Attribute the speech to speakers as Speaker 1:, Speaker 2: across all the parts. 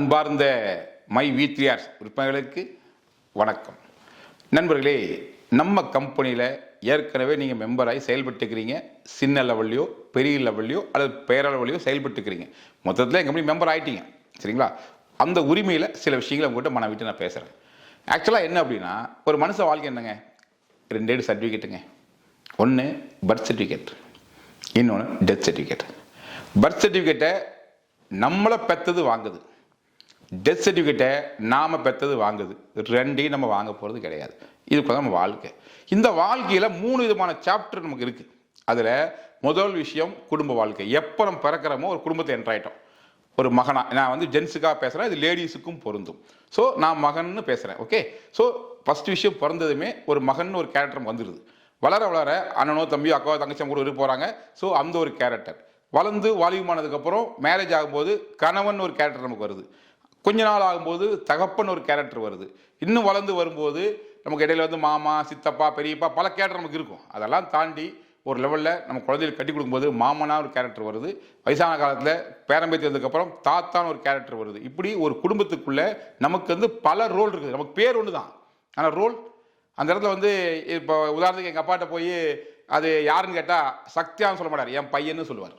Speaker 1: அன்பார்ந்த மை வீத்ரியார்ஸ் விற்பனைகளுக்கு வணக்கம். நண்பர்களே நம்ம கம்பெனியில் ஏற்கனவே நீங்கள் மெம்பராகி செயல்பட்டுக்கிறீங்க சின்ன லெவல்லையோ பெரிய லெவல்லையோ அல்லது பேரளவுலையோ செயல்பட்டுக்கிறீங்க மொத்தத்தில் எங்கள் கம்பெனி மெம்பர் ஆகிட்டீங்க சரிங்களா? அந்த உரிமையில் சில விஷயங்களை உங்கள்கிட்ட மன விட்டு நான் பேசுகிறேன் ஆக்சுவலாக என்ன அப்படின்னா ஒரு மனுஷ வாழ்க்கை என்னங்க? ரெண்டு ஏடு சர்டிஃபிகேட்டுங்க ஒன்று பர்த் சர்டிஃபிகேட் இன்னொன்று டெத் சர்டிஃபிகேட் பர்த் சர்டிஃபிகேட்டை நம்மளை பெற்றது வாங்குது. டெத் சர்டிஃபிகேட்டை நாம் பெற்றது வாங்குது. ரெண்டையும் நம்ம வாங்க போகிறது கிடையாது. இதுக்கு நம்ம வாழ்க்கை. இந்த வாழ்க்கையில் மூணு விதமான சாப்டர் நமக்கு இருக்குது அதில் முதல் விஷயம் குடும்ப வாழ்க்கை. எப்போ நம்ம பிறக்கிறோமோ ஒரு குடும்பத்தை என்ட்ராயிட்டோம் ஒரு மகனா நான் வந்து ஜென்ஸுக்காக பேசுகிறேன் இது லேடிஸுக்கும் பொருந்தும். ஸோ நான் மகன்னு பேசுகிறேன் ஓகே ஸோ ஃபஸ்ட் விஷயம் பிறந்ததுமே ஒரு மகன் ஒரு கேரக்டர் வந்துடுது வளர வளர அண்ணனோ தம்பியோ அக்காவோ தங்கச்சியும் கூட இருக்க போகிறாங்க ஸோ அந்த ஒரு கேரக்டர் வளர்ந்து வாலிபமானதுக்கப்புறம் மேரேஜ் ஆகும்போது கணவன் ஒரு கேரக்டர் நமக்கு வருது. கொஞ்ச நாள் ஆகும்போது தகப்பன் ஒரு கேரக்டர் வருது. இன்னும் வளர்ந்து வரும்போது நமக்கு இடையில வந்து மாமா சித்தப்பா பெரியப்பா பல கேரக்டர் நமக்கு இருக்கும். அதெல்லாம் தாண்டி ஒரு லெவலில் நம்ம குழந்தைகளுக்கு கட்டி கொடுக்கும்போது மாமனா ஒரு கேரக்டர் வருது. வயசான காலத்தில் பேரம்பேத்தி வந்ததுக்கப்புறம் தாத்தான்னு ஒரு கேரக்டர் வருது. இப்படி ஒரு குடும்பத்துக்குள்ளே நமக்கு வந்து பல ரோல் இருக்குது. நமக்கு பேர் ஒன்று தான் ஆனால் ரோல் அந்த இடத்துல வந்து இப்போ உதாரணத்துக்கு எங்கள் அப்பாட்ட போய் அது யாருன்னு கேட்டால் சக்தியான்னு சொல்ல மாட்டார். என் பையன்னு சொல்லுவார்.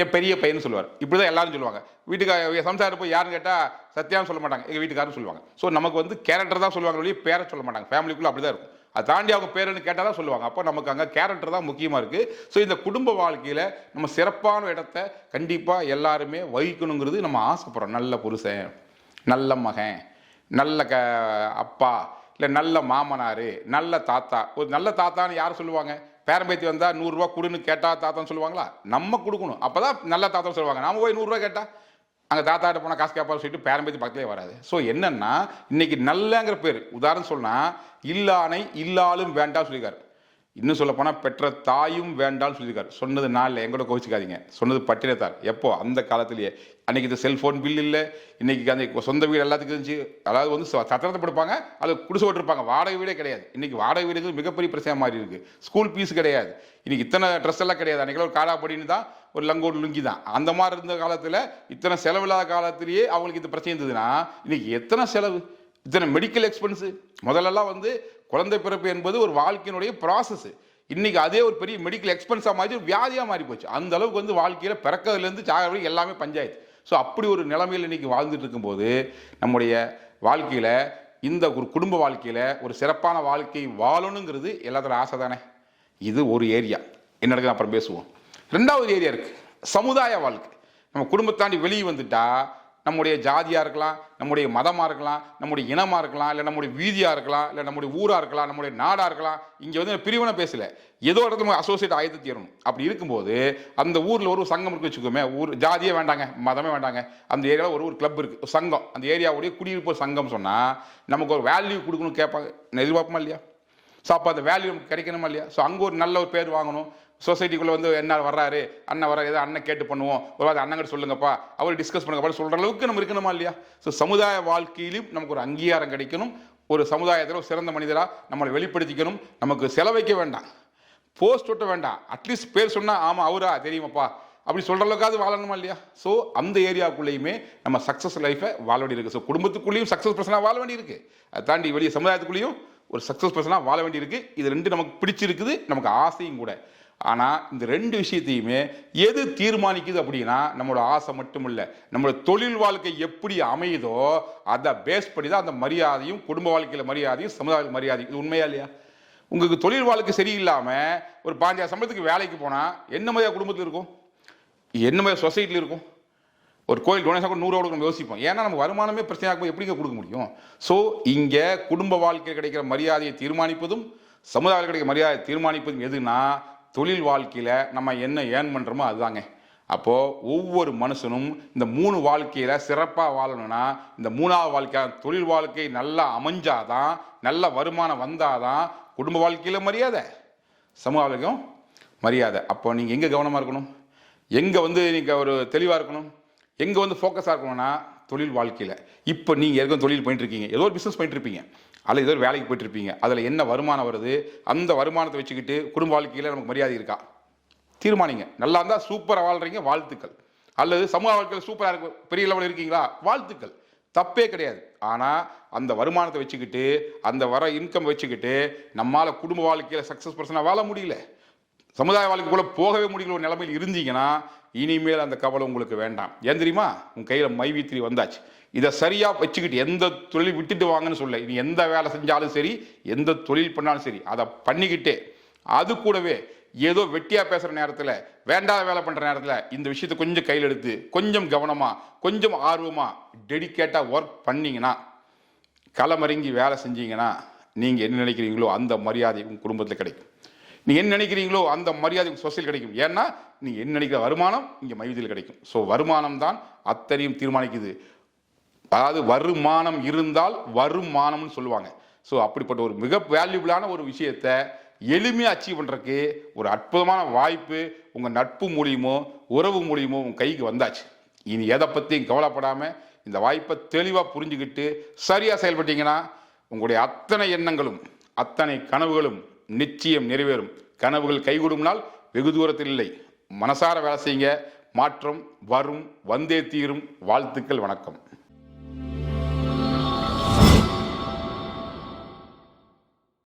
Speaker 1: என் பெரிய பையன் சொல்லுவார். இப்படி தான் எல்லாரும் சொல்லுவாங்க. வீட்டுக்கு சம்சாரம் போய் யாருன்னு கேட்டால் சத்தியான்னு சொல்ல மாட்டாங்க. எங்கள் வீட்டுக்காரன்னு சொல்லுவாங்க. ஸோ நமக்கு வந்து கேரக்டர் தான் சொல்லுவாங்க ஒழிய பேரை சொல்ல மாட்டாங்க. ஃபேமிலிக்குள்ளே அப்படி தான் இருக்கும். அதை தாண்டி அவங்க பேருன்னு கேட்டால் தான் சொல்லுவாங்க. அப்போ நமக்கு அங்கே கேரக்டர் தான் முக்கியமாக இருக்குது ஸோ இந்த குடும்ப வாழ்க்கையில் நம்ம சிறப்பான இடத்த கண்டிப்பாக எல்லாருமே வகிக்கணுங்கிறது நம்ம ஆசைப்படுறோம். நல்ல புருஷன் நல்ல மகன் நல்ல க அப்பா இல்லை நல்ல மாமனார் நல்ல தாத்தா. ஒரு நல்ல தாத்தான்னு யார் சொல்லுவாங்க? பேரம்பேத்தி வந்தால் நூறுரூவா கொடுன்னு கேட்டால் தாத்தான்னு சொல்லுவாங்களா? நம்ம கொடுக்கணும். அப்போ தான் நல்ல தாத்தான்னு சொல்லுவாங்க. நாம போய் நூறுரூவா கேட்டால் அங்கே தாத்தாட்ட போனால் காசு கேட்பாரு சொல்லிட்டு பேரம்பேத்தி பக்கத்துலேயே வராது. ஸோ என்னென்னா இன்னைக்கு நல்லங்கிற பேர். உதாரணம் சொன்னால் இல்லானை இல்லாலும் வேண்டாம் சொல்லியிருக்காரு. இன்னும் சொல்லப்போனால் பெற்ற தாயும் வேண்டாம்னு சொல்லியிருக்காரு. சொன்னது நாளில் எங்கூட கோவிச்சிக்காதீங்க. சொன்னது பட்டினத்தார் எப்போ? அந்த காலத்திலேயே. அன்னைக்கு இந்த செல்ஃபோன் பில் இல்லை. இன்னைக்கு அந்த சொந்த வீடு எல்லாத்துக்கும் இருந்துச்சு. அதாவது வந்து சத்திரத்தை படுப்பாங்க அது குடிசை விட்டுருப்பாங்க வாடகை வீடே கிடையாது. இன்னைக்கு வாடகை வீடு மிகப்பெரிய பிரச்சனை மாதிரி இருக்கு. ஸ்கூல் ஃபீஸ் கிடையாது. இன்னைக்கு இத்தனை ட்ரெஸ் எல்லாம் கிடையாது. அன்னைக்கு ஒரு காலாப்படின்னு தான் ஒரு லங்கோடு லுங்கி தான். அந்த மாதிரி இருந்த காலத்தில் இத்தனை செலவில்லாத காலத்திலேயே அவங்களுக்கு இந்த பிரச்சனை இருந்ததுன்னா இன்னைக்கு எத்தனை செலவு? இத்தனை மெடிக்கல் எக்ஸ்பென்ஸு முதல்லலாம் வந்து குழந்தை பிறப்பு என்பது ஒரு வாழ்க்கையினுடைய ப்ராசஸ் இன்றைக்கி அதே ஒரு பெரிய மெடிக்கல் எக்ஸ்பென்ஸாக மாதிரி ஒரு வியாதியாக மாறி போச்சு. அந்த அளவுக்கு வந்து வாழ்க்கையில் பிறக்கிறதுலேருந்து சாகிற வரைக்கும் எல்லாமே பஞ்சாயத்து. ஸோ அப்படி ஒரு நிலைமையில் இன்னைக்கு வாழ்ந்துட்டு இருக்கும்போது நம்முடைய வாழ்க்கையில் இந்த ஒரு குடும்ப வாழ்க்கையில் ஒரு சிறப்பான வாழ்க்கை வாழணுங்கிறது எல்லாத்தோட ஆசை தானே? இது ஒரு ஏரியா என்ன நடக்குது? அப்புறம் பேசுவோம். ரெண்டாவது ஏரியா இருக்குது சமுதாய வாழ்க்கை. நம்ம குடும்பத்தாண்டி வெளியே வந்துட்டால் நம்முடைய ஜாதியாக இருக்கலாம் நம்முடைய மதமாக இருக்கலாம் நம்முடைய இனமாக இருக்கலாம் இல்லை நம்முடைய வீதியாக இருக்கலாம் இல்லை நம்முடைய ஊராக இருக்கலாம் நம்முடைய நாடாக இருக்கலாம் இங்கே வந்து பிரிவினை பேசல. ஏதோ இடத்துல நம்ம அசோசியேட் ஆயத்து தீரணும். அப்படி இருக்கும்போது அந்த ஊரில் ஒரு சங்கம் இருக்கு வச்சுக்கோமே ஊர் ஜாதியே வேண்டாங்க மதமே வேண்டாங்க. அந்த ஏரியாவில் ஒரு ஒரு கிளப் இருக்குது சங்கம். அந்த ஏரியாவுடைய குடியிருப்பு சங்கம் சொன்னால் நமக்கு ஒரு வேல்யூ கொடுக்கணும் கேட்பாங்க. எதிர்பார்ப்போமா இல்லையா? ஸோ அப்போ அந்த வேல்யூ நமக்கு கிடைக்கணுமா இல்லையா? ஸோ அங்கே ஒரு நல்ல ஒரு பேர் வாங்கணும். சொசைட்டிக்குள்ளே வந்து என்ன வர்றாரு? அண்ணன் வர்றாரு ஏதோ அண்ணன் கேட்டு பண்ணுவோம். ஒரு வாரம் அண்ணங்கிட்ட சொல்லுங்கப்பா. அவர் டிஸ்கஸ் பண்ணுங்கப்பா சொல்கிற அளவுக்கு நம்ம இருக்கணுமா இல்லையா? ஸோ சமுதாய வாழ்க்கையிலும் நமக்கு ஒரு அங்கீகாரம் கிடைக்கணும். ஒரு சமுதாயத்தில் ஒரு சிறந்த மனிதராக நம்மளை வெளிப்படுத்திக்கணும். நமக்கு செலவைக்க வேண்டாம். போஸ்ட் ஒட்ட வேண்டாம். அட்லீஸ்ட் பேர் சொன்னால் ஆமாம் அவரா? தெரியுமாப்பா? அப்படி சொல்கிற அளவுக்காவது வாழணுமா இல்லையா? ஸோ அந்த ஏரியாவுக்குள்ளேயுமே நம்ம சக்ஸஸ் லைஃபை வாழ வேண்டியிருக்கு. ஸோ குடும்பத்துக்குள்ளேயும் சக்ஸஸ் பர்சனாக வாழ வேண்டி இருக்குது அதை தாண்டி வெளியே சமுதாயத்துக்குள்ளேயும் ஒரு சக்ஸஸ் பர்சனாக வாழ வேண்டியிருக்கு. இது ரெண்டு நமக்கு பிடிச்சிருக்குது. நமக்கு ஆசையும் கூட. ஆனால் இந்த ரெண்டு விஷயத்தையுமே எது தீர்மானிக்குது அப்படின்னா நம்மளோட ஆசை மட்டும் இல்லை நம்மளோட தொழில் வாழ்க்கை எப்படி அமையுதோ அதை பேஸ் பண்ணி தான் அந்த மரியாதையும் குடும்ப வாழ்க்கையில் மரியாதையும் சமுதாய மரியாதையும் இது உண்மையா இல்லையா? உங்களுக்கு தொழில் வாழ்க்கை சரியில்லாமல் ஒரு பாஞ்சாயிரம் சம்பளத்துக்கு வேலைக்கு போனால் என்ன மாதிரியா குடும்பத்தில் இருக்கும்? என்ன மாதிரி சொசைட்டியில் இருக்கும்? ஒரு கோயில் டொனேஷன் கூட நூறுரூவா நம்ம யோசிப்போம். ஏன்னா நம்ம வருமானமே பிரச்சனையாக இருக்கும் எப்படிங்க கொடுக்க முடியும்? ஸோ இங்கே குடும்ப வாழ்க்கையில் கிடைக்கிற மரியாதையை தீர்மானிப்பதும் சமுதாயத்தில் கிடைக்கிற மரியாதையை தீர்மானிப்பதும் எதுனா தொழில் வாழ்க்கையில் நம்ம என்ன ஏர்ன் பண்ணுறோமோ அதுதாங்க. அப்போது ஒவ்வொரு மனுஷனும் இந்த மூணு வாழ்க்கையில் சிறப்பாக வாழணும்னா இந்த மூணாவது வாழ்க்கை தொழில் வாழ்க்கை நல்லா அமைஞ்சாதான் நல்ல வருமானம் வந்தாதான் குடும்ப வாழ்க்கையில் மரியாதை சமூக வாழ்க்கையும் மரியாதை. அப்போ நீங்கள் எங்கே கவனமாக இருக்கணும்? எங்கே வந்து நீங்கள் ஒரு தெளிவாக இருக்கணும்? எங்கே வந்து ஃபோக்கஸாக இருக்கணும்னா தொழில் வாழ்க்கையில். இப்போ நீங்கள் எதுக்கும் தொழில் பண்ணிட்டு இருக்கீங்க ஏதோ ஒரு பிஸ்னஸ் பண்ணிட்டுருப்பீங்க அல்ல அல்லது ஏதோ ஒரு வேலைக்கு போயிட்டுருப்பீங்க அதில் என்ன வருமானம் வருது? அந்த வருமானத்தை வச்சுக்கிட்டு குடும்ப வாழ்க்கையில் நமக்கு மரியாதை இருக்கா? தீர்மானிங்க. நல்லா இருந்தால் சூப்பராக வாழ்கிறீங்க வாழ்த்துக்கள். அல்லது சமூக வாழ்க்கையில் சூப்பராக இருக்கு பெரிய லெவலில் இருக்கீங்களா? வாழ்த்துக்கள். தப்பே கிடையாது. ஆனால் அந்த வருமானத்தை வச்சுக்கிட்டு அந்த வர இன்கம் வச்சுக்கிட்டு நம்மளால் குடும்ப வாழ்க்கையில் சக்ஸஸ் பர்சனாக வாழ முடியல. சமுதாய வாழ்க்கைக்குள்ள போகவே முடியல ஒரு நிலைமையில் இருந்தீங்கன்னா இனிமேல் அந்த கவலை உங்களுக்கு வேண்டாம். ஏன் தெரியுமா? உன் கையில் மைவித்திரி வந்தாச்சு. இதை சரியாக வச்சுக்கிட்டு எந்த தொழில் விட்டுட்டு வாங்கன்னு சொல்ல நீ எந்த வேலை செஞ்சாலும் சரி எந்த தொழில் பண்ணாலும் சரி அதை பண்ணிக்கிட்டே அது கூடவே ஏதோ வெட்டியா பேசுற நேரத்தில் வேண்டாத வேலை பண்ற நேரத்தில் இந்த விஷயத்தை கொஞ்சம் கையில் எடுத்து கொஞ்சம் கவனமா கொஞ்சம் ஆர்வமா டெடிக்கேட்டா ஒர்க் பண்ணீங்கன்னா களமிறங்கி வேலை செஞ்சீங்கன்னா நீங்கள் என்ன நினைக்கிறீங்களோ அந்த மரியாதை உங்கள் குடும்பத்தில் கிடைக்கும். நீங்கள் என்ன நினைக்கிறீங்களோ அந்த மரியாதை உங்கள் சொசையில் கிடைக்கும். ஏன்னா நீங்கள் என்ன நினைக்கிற வருமானம் இங்கே மையத்தில் கிடைக்கும். ஸோ வருமானம் தான் அத்தனையும் தீர்மானிக்குது. அதாவது வருமானம் இருந்தால் வருமானம்னு சொல்லுவாங்க. ஸோ அப்படிப்பட்ட ஒரு மிக வேல்யூபிளான ஒரு விஷயத்தை எளிமையாக அச்சீவ் பண்ணுறதுக்கு ஒரு அற்புதமான வாய்ப்பு உங்கள் நட்பு மூலியமோ உறவு மூலியமோ உங்கள் கைக்கு வந்தாச்சு. இனி எதை பற்றியும் கவலைப்படாமல் இந்த வாய்ப்பை தெளிவாக புரிஞ்சுக்கிட்டு சரியாக செயல்பட்டீங்கன்னா உங்களுடைய அத்தனை எண்ணங்களும் அத்தனை கனவுகளும் நிச்சயம் நிறைவேறும். கனவுகள் கைகூடும் நாள் வெகு தூரத்தில் இல்லை. மனசார வேலை செய்யுங்க. மாற்றம் வரும். வந்தே தீரும். வாழ்த்துக்கள். வணக்கம்.